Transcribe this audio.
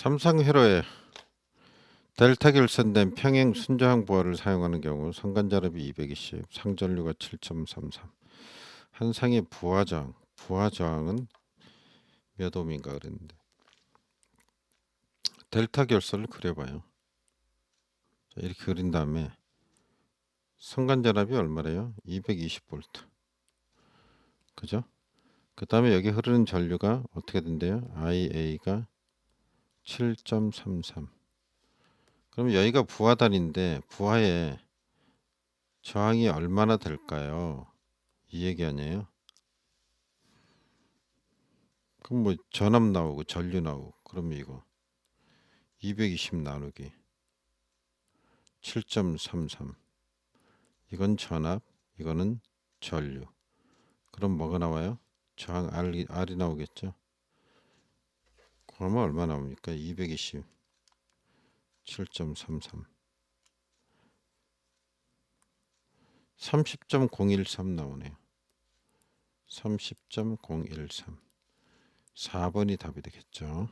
삼성 회로에 델타 결선된 평행 순저항 부하를 사용하는 경우 성간자압이 220, 상전류가 7.33. 한 상의 부하 저항, 부하 저항은 몇 옴인가 그랬는데 델타 결선을 그려봐요. 자, 이렇게 그린 다음에 성간전압이 얼마래요? 220V. 그죠? 그 다음에 여기 흐르는 전류가 어떻게 된대요? IA가 7.33. 그럼 여기가 부하단인데 부하에 저항이 얼마나 될까요? 이 얘기 아니에요? 그럼 뭐 전압 나오고 전류 나오고 그러면 이거 220 나누기 7.33 이건 전압 이거는 전류 그럼 뭐가 나와요? 저항 R이, R이 나오겠죠? 그러면 얼마 나옵니까? 220 7.33 30.013 나오네요. 30.013 4번이 답이 되겠죠.